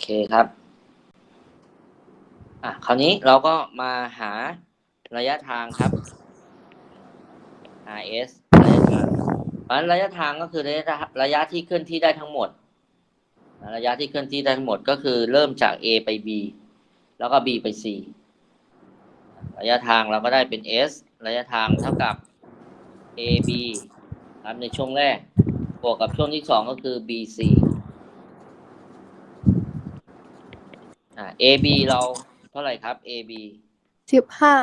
เคครับ อะ คราวนี้เราก็มาหาระยะทางครับ rs ระยะทางเพราะฉะนั้นระยะทางก็คือระยะระยะที่เคลื่อนที่ได้ทั้งหมด ระยะที่เคลื่อนที่ได้ทั้งหมดก็คือเริ่มจาก a ไป b แล้วก็ b ไป c ระยะทางเราก็ได้เป็น s ระยะทางเท่ากับ ab ครับในช่วงแรก บวกกับช่วงที่สองก็คือ bc อ่า AB เราเท่าไหร่ครับ AB สิบห้า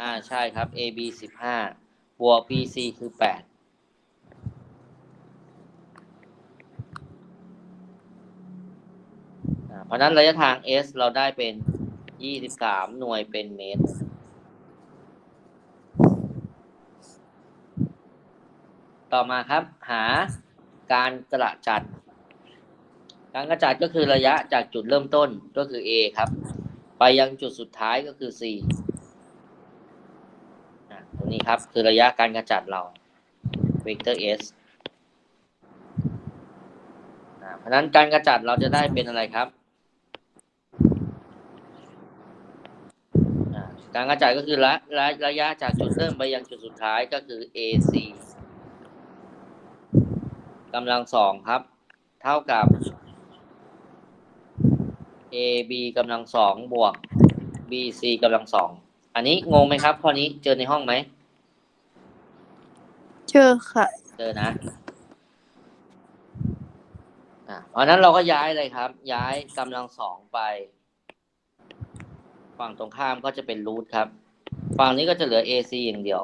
อ่าใช่ครับ AB สิบห้าบวก BC คือแปดอ่าเพราะฉะนั้นระยะทาง S เราได้เป็นยี่สิบสามหน่วยเป็นเมตร ต่อมาครับหาการกระจัด การกระจัดก็คือระยะจากจุดเริ่มต้นก็คือ A ครับ ไปยังจุดสุดท้ายก็คือ C ตรงนี้ครับคือระยะการกระจัดเราเวกเตอร์ S เพราะนั้นการกระจัดเราจะได้เป็นอะไรครับการกระจัดก็คือระระระยะจากจุดเริ่มไปยังจุดสุดท้ายก็คือ AC กำลังสองครับ เท่ากับ AB กำลังสองบวก BC กำลังสองอันนี้งงไหมครับข้อนี้เจอในห้องไหมเจอค่ะ เจอนะอะเพราะฉะนั้นเราก็ย้ายเลยครับ ย้ายกำลังสองไป ฝั่งตรงข้ามก็จะเป็นรูทครับ ฝั่งนี้ก็จะเหลือ AC อย่างเดียว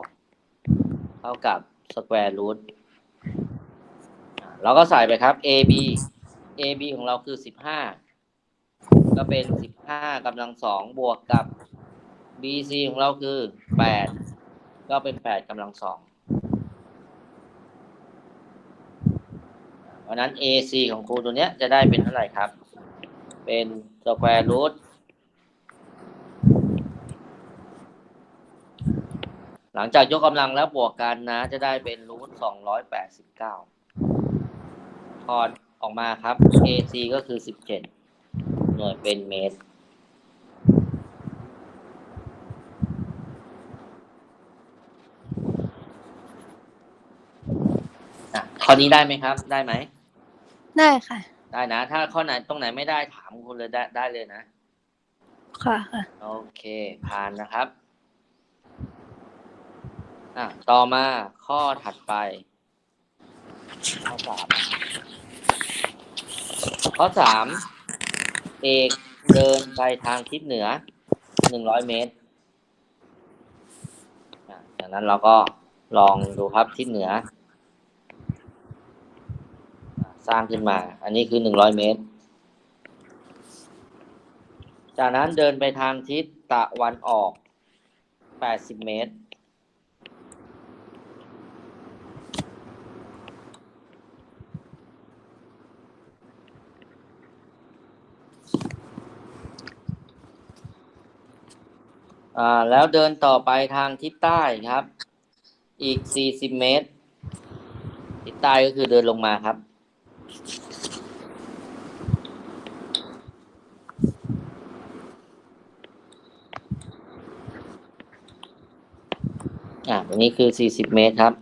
เท่ากับสแควร์รูทเราก็ใส่ไปครับ AB AB ของเราคือสิบห้า ก็เป็นสิบห้ากำลังสองบวกกับ BC ของเราคือแปดก็เป็นแปดกำลังสองเพราะนั้น AC ของครูตัวเนี้ยจะได้เป็นเท่าไหร่ครับ เป็นสแควร์รูทหลังจากยกกำลังแล้วบวกกันนะ จะได้เป็นรูทสองร้อยแปดสิบเก้าถอดออกมาครับ AC ก็คือสิบเจ็ด น่วยเป็นเมตร อะข้อนี้ได้ไหมครับ ได้ไหม ได้ค่ะ ได้นะ ถ้าข้อไหนตรงไหนไม่ได้ถามคุณเลยได้ได้เลยนะ ค่ะค่ะ โอเค ผ่านนะครับ อะ ต่อมาข้อถัดไป ข้อสามข้อสาม เอกเดินไปทางทิศเหนือหนึ่งร้อยเมตรจากนั้นเราก็ลองดูครับทิศเหนือ สร้างขึ้นมา อันนี้คือหนึ่งร้อยเมตร จากนั้นเดินไปทางทิศตะวันออก80เมตร อ่าแล้วเดินต่อไปทางทิศใต้ครับ อีก40เมตร ทิศใต้ก็คือเดินลงมาครับ อ่าตรงนี้คือ40เมตรครับ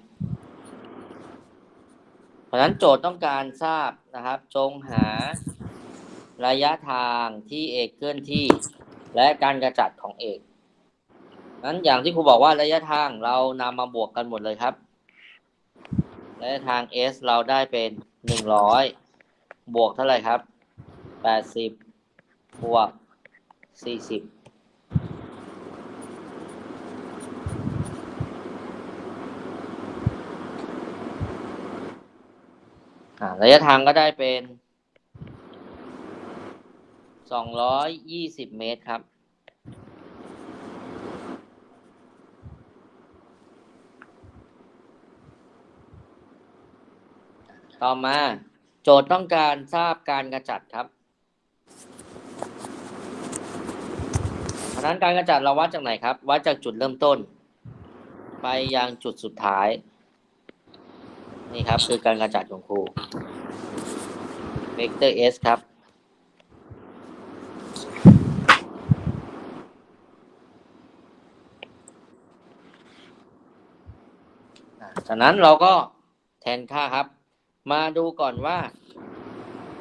เพราะฉะนั้นโจทย์ต้องการทราบนะครับ จงหาระยะทางที่เอกเคลื่อนที่ และการกระจัดของเอก นั้นอย่างที่ครูบอกว่าระยะทางเรานำมาบวกกันหมดเลยครับ ระยะทาง s เราได้เป็น100บวกเท่าไหร่ครับ80บบวก40อ่าระยะทางก็ได้เป็นสองร้อยยี่สิบเมตรครับ ต่อมา โจทย์ต้องการทราบการกระจัดครับเพราะนั้นการกระจัดเราวัดจากไหนครับ วัดจากจุดเริ่มต้น ไปยังจุดสุดท้าย นี่ครับคือการกระจัดของครูเวกเตอร์ S ครับจากนั้นเราก็แทนค่าครับ มาดูก่อนว่า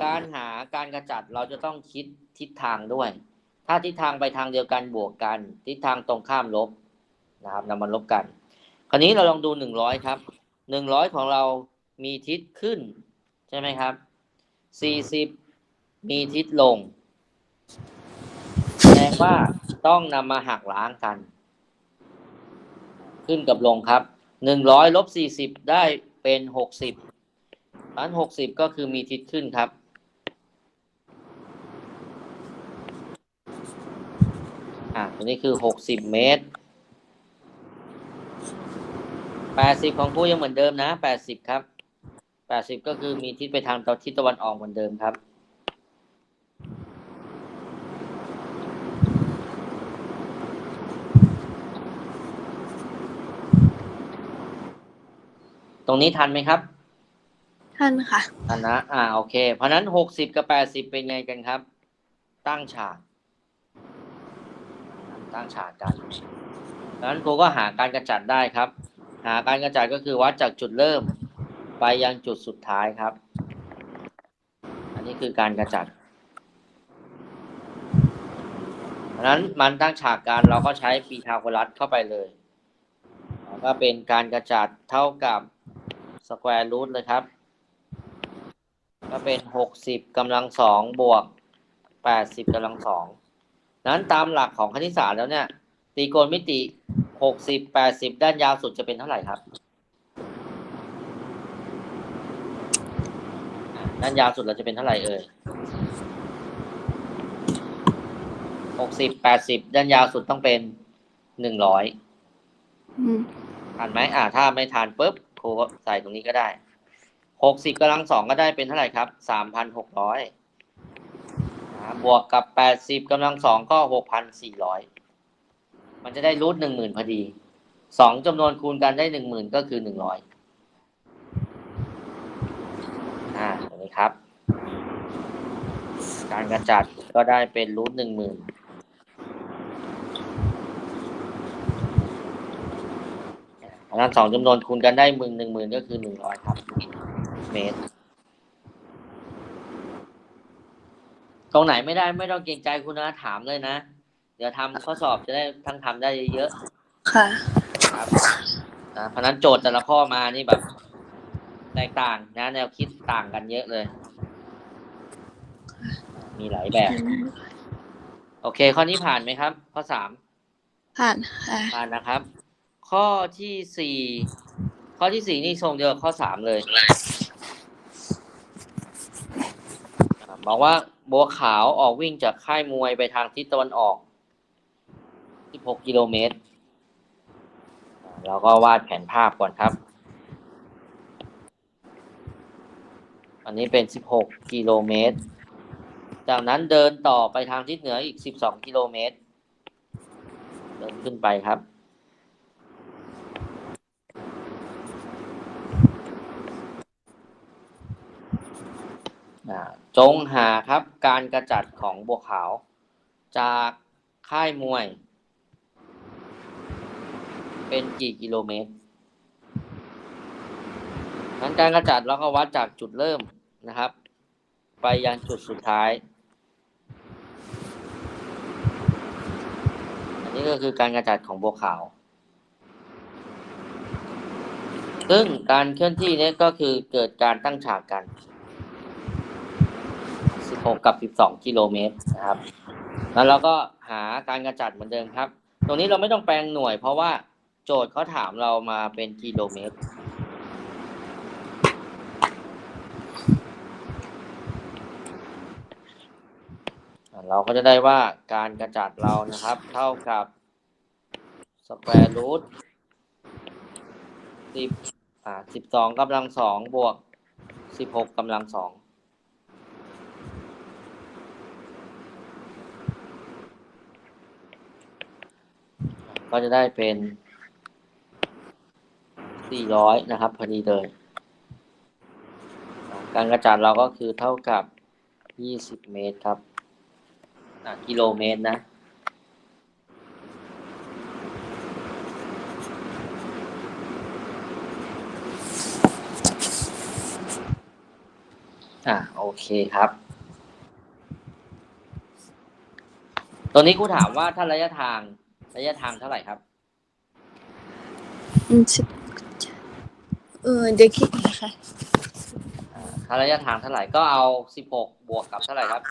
การหาการกระจัดเราจะต้องคิดทิศทางด้วย ถ้าทิศทางไปทางเดียวกันบวกกัน ทิศทางตรงข้ามลบนะครับนำมาลบกัน คราวนี้เราลองดูหนึ่งร้อยครับหนึ่งร้อยของเรามีทิศขึ้น ใช่ไหมครับสี่สิบมีทิศลงแสดงว่าต้องนำมาหักล้างกัน ขึ้นกับลงครับหนึ่งร้อยลบสี่สิบได้เป็นหกสิบ อันหกสิบก็คือมีทิศขึ้นครับ อะตัวนี้คือหกสิบเมตรแปดสิบของผู้ยังเหมือนเดิมนะแปดสิบครับแปดสิบก็คือมีทิศไปทางตะทิศตะวันออกเหมือนเดิมครับตรงนี้ทันไหมครับ ท่านค่ะทันนะ อ่า โอเค เพราะนั้นหกสิบกับแปดสิบเป็นไงกันครับ ตั้งฉาก ตั้งฉากกันดังนั้นครูก็หาการกระจัดได้ครับ หาการกระจัดก็คือวัดจากจุดเริ่ม ไปยังจุดสุดท้ายครับ อันนี้คือการกระจัดเพราะนั้นมันตั้งฉากกันเราก็ใช้ปีทาโคลัสเข้าไปเลยก็เป็นการกระจัดเท่ากับสแควร์รูทเลยครับ ก็เป็นหกสิบกำลังสองบวกแปดสิบกำลังสองนั้นตามหลักของคณิตศาสตร์แล้วเนี่ยตรีโกณมิติหกสิบแปดสิบด้านยาวสุดจะเป็นเท่าไหร่ครับอะด้านยาวสุดเราจะเป็นเท่าไหร่เอ่ยหกสิบแปดสิบด้านยาวสุดต้องเป็นหนึ่งร้อยอืมทันไหมอ่า ถ้าไม่ทันปุ๊บครูก็ใส่ตรงนี้ก็ได้ หกสิบกำลังสองก็ได้เป็นเท่าไหร่ครับสามพันหกร้อยบวกกับแปดสิบกำลังสองก็หกพันสี่ร้อยมันจะได้รูทหนึ่งหมื่นพอดีสองจำนวนคูณกันได้หนึ่งหมื่นก็คือหนึ่งร้อยอ่าตรงนี้ครับ การกระจัดก็ได้เป็นรูทหนึ่งหมื่นเพราะฉะนั้นสองจำนวนคูณกันได้หมื่นหนึ่งหมื่นก็คือหนึ่งร้อยครับ เมตร ตรงไหนไม่ได้ไม่ต้องเกรงใจคุณนะถามเลยนะ เดี๋ยวทำข้อสอบจะได้ทั้งทำได้เยอะค่ะๆครับนะเพราะฉะนั้นโจทย์แต่ละข้อมานี่แบบ แตกต่างนะ แนวคิดต่างกันเยอะเลย มีหลายแบบ โอเค ข้อนี้ผ่านไหมครับ ข้อสามผ่านค่ะ ผ่านนะครับ ข้อที่สี่ข้อที่สี่นี่ทรงเดียวกับข้อสามเลยอ่า บอกว่าบัวขาวออกวิ่งจากค่ายมวยไปทางทิศตะวันออก 16 กิโลเมตร เราก็วาดแผนภาพก่อนครับ อันนี้เป็น 16 กิโลเมตร จากนั้นเดินต่อไปทางทิศเหนืออีก 12 กิโลเมตร เดินขึ้นไปครับอ่า จงหาครับการกระจัดของบัวขาว จากค่ายมวย เป็นกี่กิโลเมตรนั้นการกระจัดเราก็วัดจากจุดเริ่มนะครับ ไปยังจุดสุดท้าย อันนี้ก็คือการกระจัดของบัวขาว ซึ่งการเคลื่อนที่นี้ก็คือเกิดการตั้งฉากกัน 16 กับ 12 กิโลเมตรนะครับ แล้วเราก็หาการกระจัดเหมือนเดิมครับ ตรงนี้เราไม่ต้องแปลงหน่วย เพราะว่าโจทย์เขาถามเรามาเป็นกิโลเมตร เราก็จะได้ว่าการกระจัดเรานะครับ เท่ากับสแควร์รูทสิบอ่าสิบสองกำลังสองบวกสิบหกกำลังสอง ก็จะได้เป็น 400 นะครับ พอดีเลย การกระจัดเราก็คือเท่ากับ 20 เมตรครับกิโลเมตรนะอะโอเคครับตอนนี้กูถามว่าถ้าระยะทาง ระยะทางเท่าไหร่ครับอืมสิบเออเดี๋ยวคิดนะคะอ่าถ้าระยะทางเท่าไหร่ก็เอาสิบหกบวกกับเท่าไหร่ครับ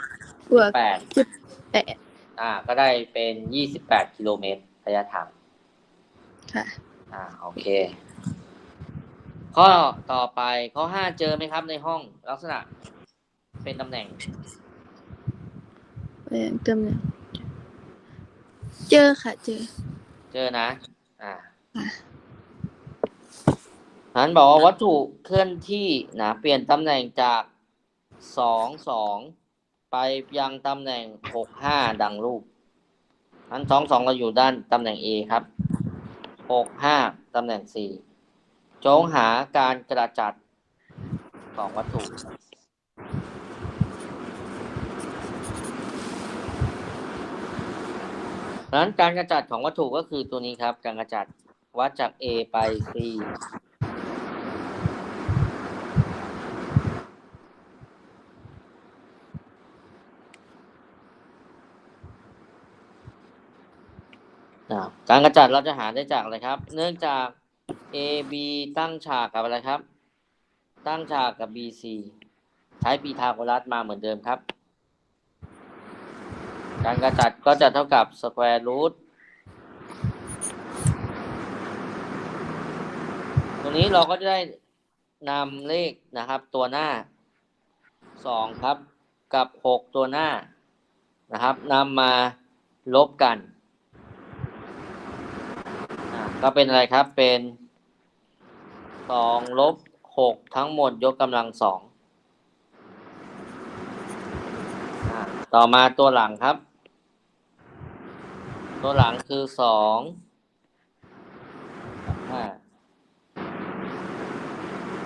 บวกแปดสิบแปดอ่า ก็ได้เป็นยี่สิบแปดกิโลเมตรระยะทาง ค่ะ อ่าโอเค ข้อต่อไปข้อห้าเจอไหมครับในห้องลักษณะ เป็นตำแหน่ง เออเติมหนึ่ง เจอค่ะ เจอ เจอนะ อ่าอะนั้นบอกว่าวัตถุเคลื่อนที่นะเปลี่ยนตำแหน่งจากสองสองไปยังตำแหน่งหกห้าดังรูปนั้นสองสองเราอยู่ด้านตำแหน่ง A ครับหกห้าตำแหน่ง C จงหาการกระจัดของวัตถุ ดัง นั้น การกระจัดของวัตถุก็คือตัวนี้ครับ การกระจัดวัดจาก A ไป C การกระจัดเราจะหาได้จากอะไรครับ เนื่องจาก A B ตั้งฉากกับอะไรครับ ตั้งฉากกับ B C ใช้ปีทาโกรัสมาเหมือนเดิมครับ การกระจัดก็จะเท่ากับ square root ตรงนี้เราก็จะได้นำเลขนะครับตัวหน้าสองครับกับหกตัวหน้านะครับนำมาลบกัน ก็เป็นอะไรครับเป็นสองลบหกทั้งหมดยกกำลังสองต่อมาตัวหลังครับ ตัวหลังคือสองห้า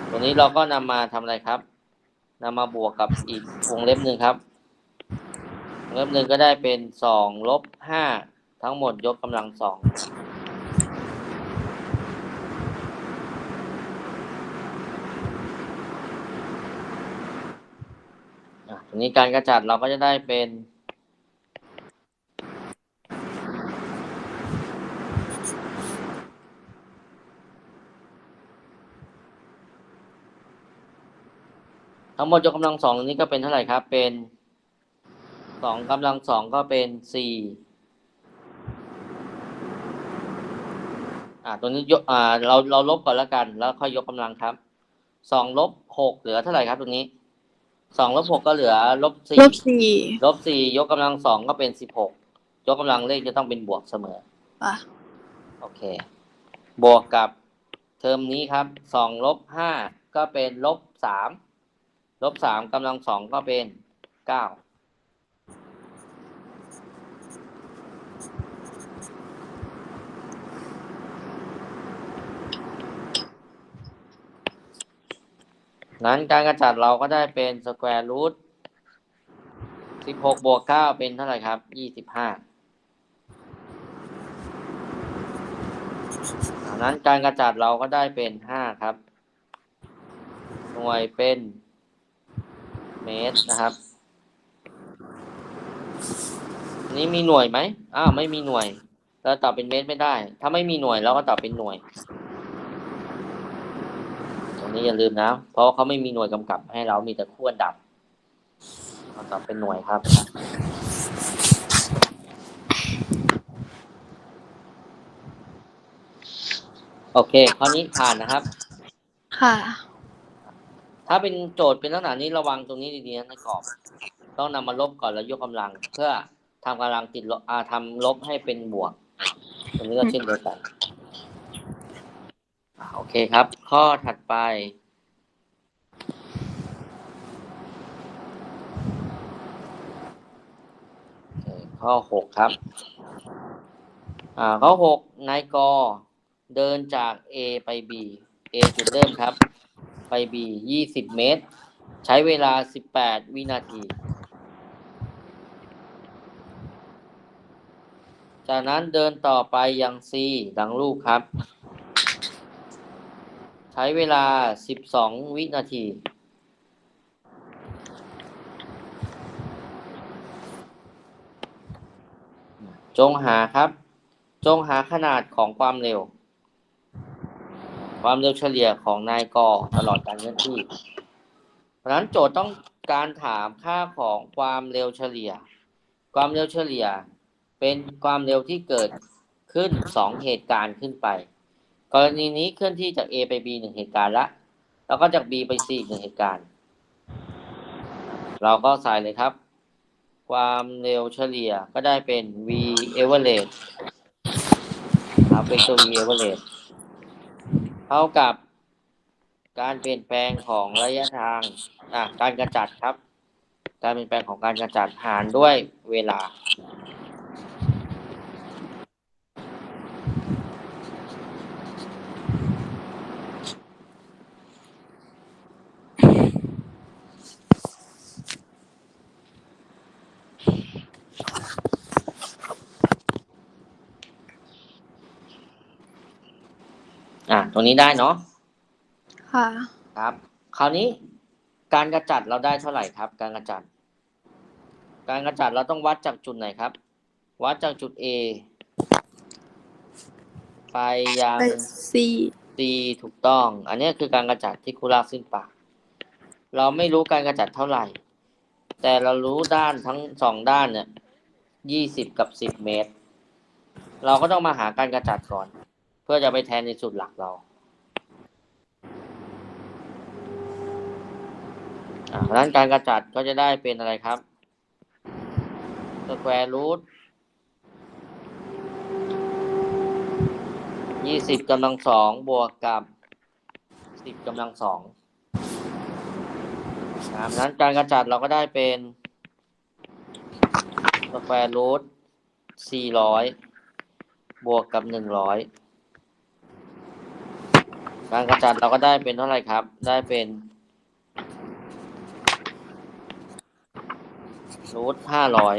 ตัวนี้เราก็นำมาทำอะไรครับนำมาบวกกับอีกวงเล็บหนึ่งครับวงเล็บหนึ่งก็ได้เป็นสองลบห้าทั้งหมดยกกำลังสองอะทีนี้การกระจัดเราก็จะได้เป็น ทั้งหมดยกกำลังสองนี้ก็เป็นเท่าไหร่ครับ เป็นสองกำลังสองก็เป็นสี่อ่าตัวนี้ยกอ่าเราเราลบก่อนแล้วกัน แล้วค่อยยกกำลังครับสองลบหกเหลือเท่าไหร่ครับตรงนี้สองลบหกก็เหลือลบสี่ลบสี่ลบสี่ยกกำลังสองก็เป็นสิบหกยกกำลังเลขจะต้องเป็นบวกเสมออะโอเค บวกกับเทอมนี้ครับสองลบห้าก็เป็นลบสาม ลบสามกำลังสองก็เป็นเก้านั้นการกระจัดเราก็ได้เป็นสแควร์รูทสิบหกบวกเก้าเป็นเท่าไหร่ครับยี่สิบห้าดังนั้นการกระจัดเราก็ได้เป็นห้าครับ หน่วยเป็น เมตรนะครับ นี้มีหน่วยไหมอ้าวไม่มีหน่วย เราตอบเป็นเมตรไม่ได้ ถ้าไม่มีหน่วยเราก็ตอบเป็นหน่วย ตรงนี้อย่าลืมนะ เพราะเขาไม่มีหน่วยกำกับ ให้เรามีแต่ขั้วดับเราตอบเป็นหน่วยครับโอเค ข้อนี้ผ่านนะครับ ค่ะ ถ้าเป็นโจทย์เป็นลักษณะนี้ระวังตรงนี้ดีๆนะในกรอบ ต้องนำมาลบก่อนแล้วยกกำลัง เพื่อทำกำลังติดลบอ่าทำลบให้เป็นบวก ตรงนี้ก็เช่นเดียวกันอ่าโอเคครับ ข้อถัดไป โอเคข้อหกครับ อ่า ข้อหกนายกเดินจาก A ไป B A จุดเริ่มครับ ไปบียี่สิบเมตร ใช้เวลาสิบแปดวินาที จากนั้นเดินต่อไปยังซีดังลูกครับ ใช้เวลาสิบสองวินาทีจงหาครับ จงหาขนาดของความเร็ว ความเร็วเฉลี่ยของนายกตลอดการเคลื่อนที่ เพราะฉะนั้นโจทย์ต้องการถามค่าของความเร็วเฉลี่ย ความเร็วเฉลี่ย เป็นความเร็วที่เกิดขึ้นสองเหตุการณ์ขึ้นไป กรณีนี้เคลื่อนที่จาก A ไป B หนึ่งเหตุการณ์ละ แล้วก็จาก B ไป C อีกหนึ่งเหตุการณ์ เราก็ใส่เลยครับ ความเร็วเฉลี่ยก็ได้เป็น v average ครับเป็นตัว v average ท่ากับการเปลี่ยนแปลงของระยะทางอะการกระจัดครับ การเปลี่ยนแปลงของการกระจัดหารด้วยเวลา ตรงนี้ได้เนาะค่ะ ครับ คราวนี้การกระจัดเราได้เท่าไหร่ครับ การกระจัด การกระจัดเราต้องวัดจากจุดไหนครับ วัดจากจุด A ไปยัง ไปซี C ถูกต้อง อันนี้คือการกระจัดที่ครูลากเส้นปาก เราไม่รู้การกระจัดเท่าไหร่ แต่เรารู้ด้านทั้งสองด้านเนี่ยยี่สิบกับสิบเมตร เราก็ต้องมาหาการกระจัดก่อน เพื่อจะไปแทนในสูตรหลักเราอ่าเพราะนั้นการกระจัดก็จะได้เป็นอะไรครับสแควร์รูทยี่สิบกำลังสองบวกกับสิบกำลังสองอ่าเพราะฉะนั้นการกระจัดเราก็ได้เป็นสแควร์รูทสี่ร้อยบวกกับหนึ่งร้อย การกระจัดเราก็ได้เป็นเท่าไหร่ครับ ได้เป็นรูทห้าร้อย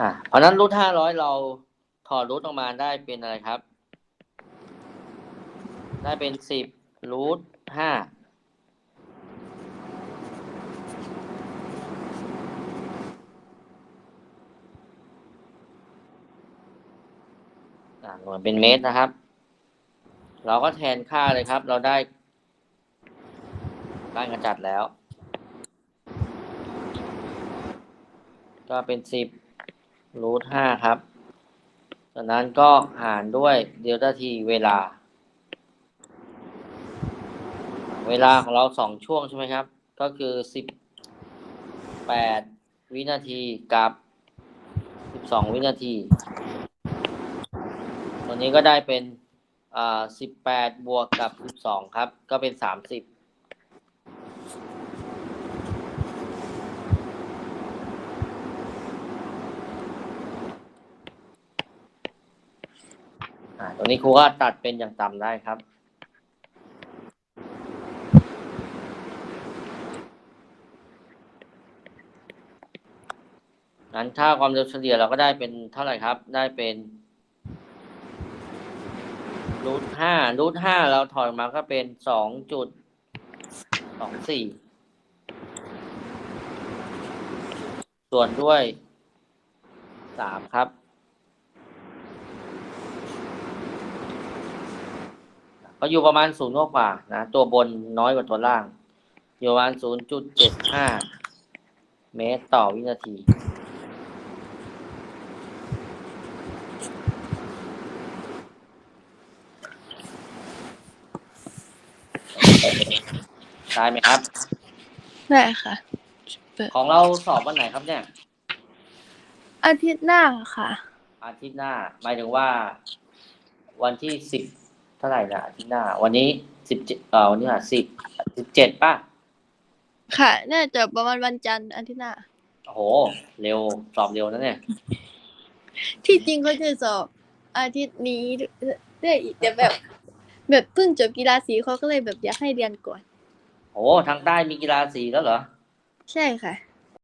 อะเพราะฉะนั้นรูทห้าร้อยเราถอดรูทออกมาได้เป็นอะไรครับ ได้เป็นสิบรูทห้า หน่วยเป็นเมตรนะครับ เราก็แทนค่าเลยครับ เราได้การกระจัดแล้ว ก็เป็นสิบรูทห้าครับจากนั้นก็หารด้วยเดลต้าทีเวลา เวลาของเราสองช่วงใช่ไหมครับ ก็คือสิบแปดวินาทีกับสิบสองวินาที นี้ก็ได้เป็นอ่าสิบแปดบวกกับสิบสองครับ ก็เป็นสามสิบอ่าตัวนี้ครูก็ตัดเป็นอย่างต่ำได้ครับงั้นค่าความเร็วเฉลี่ยเราก็ได้เป็นเท่าไหร่ครับ ได้เป็น รูทห้ารูทห้าเราถอยมาก็เป็นสองจุดสองสี่ส่วนด้วยสามครับ ก็อยู่ประมาณศูนย์กว่านะ ตัวบนน้อยกว่าตัวล่าง อยู่ประมาณศูนย์จุดเจ็ดห้าเมตรต่อวินาที ได้ไหมครับ ได้ค่ะ ของเราสอบวันไหนครับเนี่ย อาทิตย์หน้าค่ะ อาทิตย์หน้า หมายถึงว่า วันที่สิบเท่าไหร่นะอาทิตย์หน้า วันนี้สิบเจ็ดเอ่อวันนี้อะสิบสิบเจ็ดป่ะ ค่ะ น่าจะประมาณวันจันทร์อาทิตย์หน้า โอ้โห เร็ว สอบเร็วนะเนี่ย ที่จริงเขาจะสอบอาทิตย์นี้ได้อีกแต่แบบ แบบเพิ่งจบกีฬาสีเขาก็เลยแบบอยากให้เรียนก่อน โอ้ทางใต้มีกีฬาสีแล้วเหรอ ใช่ค่ะ